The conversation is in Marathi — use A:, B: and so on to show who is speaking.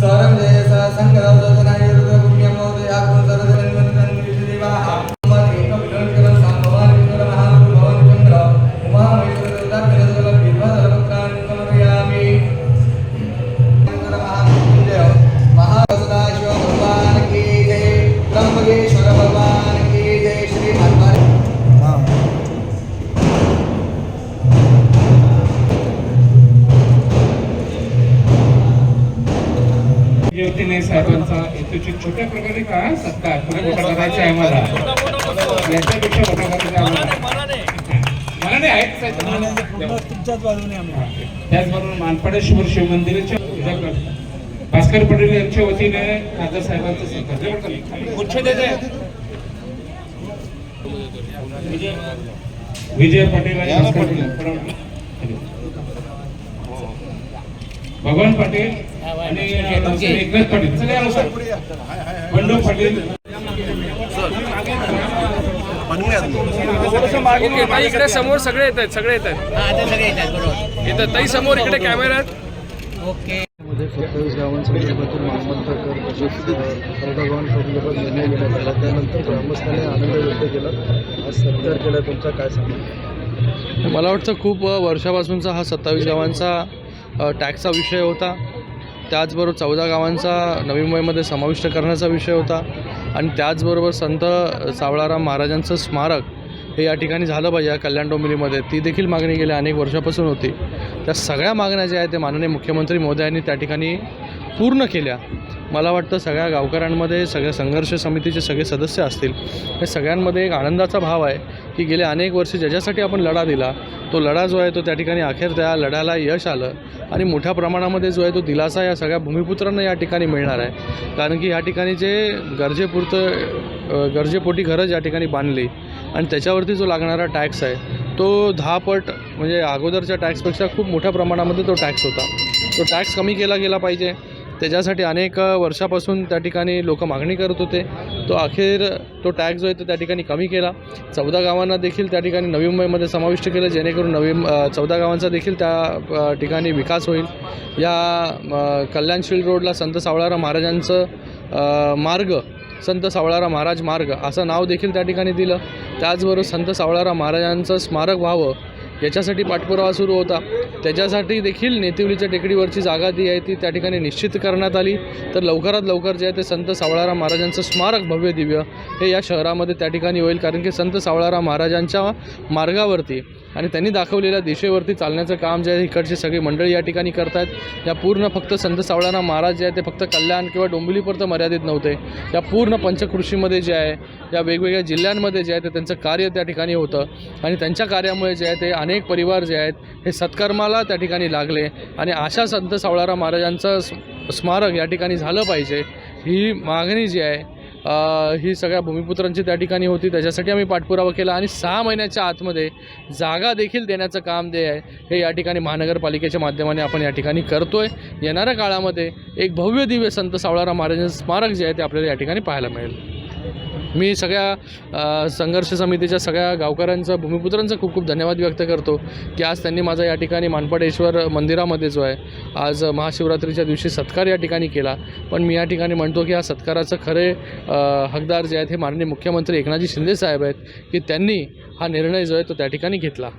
A: సరం దేశ
B: సంగత साहेबांचा इथूची छोट्या प्रकारे का? पुढे मोठा करायचा आहे मला याच्यापेक्षा मोठा. मला नाही. त्याचबरोबर मानपाडेश्वर शिव मंदिराच्या भास्कर पटेल यांच्या वतीने खासदार साहेबांचा विजय विजय पाटील आणि भास्कर पटेल. भगवान पाटील आणि एकनाथ पाटील. लवकर. बंडू पाटील.
C: ओके ताई इकडे समोर सगळे येत आहेत सगळे येत आहेत. इथं ताई समोर इकडे कॅमेरा
D: मध्ये सत्तावीस गावांसंदर्भातील मालमत्ता कर तसेच खरडा गावांसंदर्भात निर्णय घेण्यात आला. त्यानंतर ग्रामस्थांनी आनंद व्यक्त केला. आज सत्कार केला तुमचा काय सांगा मला वाटतं खूप वर्षापासूनचा हा सत्तावीस गावांचा टॅक्सचा विषय होता. त्याचबरोबर चौदा गावांचा नवी मुंबईमध्ये समाविष्ट करण्याचा विषय होता. आणि त्याचबरोबर संत सावळाराम महाराजांचं स्मारक हे या ठिकाणी झालं पाहिजे या कल्याण डोंबिवलीमध्ये. ती देखील मागणी गेल्या अनेक वर्षापासून होती. त्या सगळ्या मागण्या ज्या आहेत ते माननीय मुख्यमंत्री मोदयांनी त्या ठिकाणी पूर्ण केल्या. मला वाटतं सगळ्या गावकऱ्यांमध्ये सगळ्या संघर्ष समितीचे सगळे सदस्य असतील. हे सगळ्यांमध्ये एक आनंदाचा भाव आहे. की गेले अनेक वर्ष ज्याच्यासाठी आपण लढा दिला तो लढा जो आहे तो त्या ठिकाणी अखेर त्या लढ्याला यश आलं. आणि मोठ्या प्रमाणामध्ये जो आहे तो दिलासा या सगळ्या भूमिपुत्रांना या ठिकाणी मिळणार आहे. कारण की या ठिकाणी जे गरजेपुरतं गरजेपोटी घरं या ठिकाणी बांधली आणि त्याच्यावरती जो लागणारा टॅक्स आहे तो दहा पट म्हणजे अगोदरच्या टॅक्सपेक्षा खूप मोठ्या प्रमाणामध्ये तो टॅक्स होता. तो टॅक्स कमी केला गेला पाहिजे. त्याच्यासाठी अनेक वर्षापासून त्या ठिकाणी लोक मागणी करत होते. तो अखेर तो टॅक्स जो आहे तो त्या ठिकाणी कमी केला. चौदा गावांना देखील त्या ठिकाणी नवी मुंबईमध्ये समाविष्ट केलं जेणेकरून नवी चौदा गावांचा देखील त्या ठिकाणी विकास होईल. या कल्याणशील रोडला संत सावळाराम महाराजांचं मार्ग संत सावळाराम महाराज मार्ग असं नाव देखील त्या ठिकाणी दिलं. त्याचबरोबर संत सावळाराम महाराजांचं स्मारक व्हावं याच्यासाठी पाठपुरावा सुरू होता. त्याच्यासाठी देखील नेतिवलीच्या टेकडीवरची जागा जी आहे ती त्या ठिकाणी निश्चित करण्यात आली. तर लवकरात लवकर जे आहे ते संत सावळाराम महाराजांचं स्मारक भव्य दिव्य हे या शहरामध्ये त्या ठिकाणी होईल. कारण की संत सावळाराम महाराजांच्या मार्गावरती आणि त्यांनी दाखवलेल्या दिशेवरती चालण्याचं काम जे आहे इकडची सगळी मंडळी या ठिकाणी करतायत. या पूर्ण फक्त संत सावळाराम महाराज जे आहे ते फक्त कल्याण किंवा डोंबिवलीपर्यंत मर्यादित नव्हते. या पूर्ण पंचकृषीमध्ये जे आहे या वेगवेगळ्या जिल्ह्यांमध्ये जे आहे ते त्यांचं कार्य त्या ठिकाणी होतं. आणि त्यांच्या कार्यामुळे जे आहे ते अनेक परिवार जे आहेत हे सत्कर्माला त्या ठिकाणी लागले. आणि अशा संत सावळाराम महाराजांचं स्मारक या ठिकाणी झालं पाहिजे. ही मागणी जी आहे ही सगळ्या भूमिपुत्रांची त्या ठिकाणी होती. त्याच्यासाठी आम्ही पाठपुरावा केला आणि सहा महिन्याच्या आतमध्ये जागा देखील देण्याचं काम जे आहे हे या ठिकाणी महानगरपालिकेच्या माध्यमाने आपण या ठिकाणी करतो आहे येणाऱ्या काळामध्ये एक भव्य दिव्य संत सावळाराम महाराजांचं स्मारक जे आहे ते आपल्याला या ठिकाणी पाहायला मिळेल. मी सगळ्या संघर्ष समितीच्या सगळ्या गावकऱ्यांचं भूमिपुत्रांचं खूप खूप धन्यवाद व्यक्त करतो की आज त्यांनी माझा या ठिकाणी मानपाडेश्वर मंदिरामध्ये जो आहे आज महाशिवरात्रीच्या दिवशी सत्कार या ठिकाणी केला. पण मी या ठिकाणी म्हणतो की हा सत्काराचं खरे हकदार जे आहेत हे माननीय मुख्यमंत्री एकनाथजी शिंदे साहेब आहेत की त्यांनी हा निर्णय जो आहे तो त्या ठिकाणी घेतला.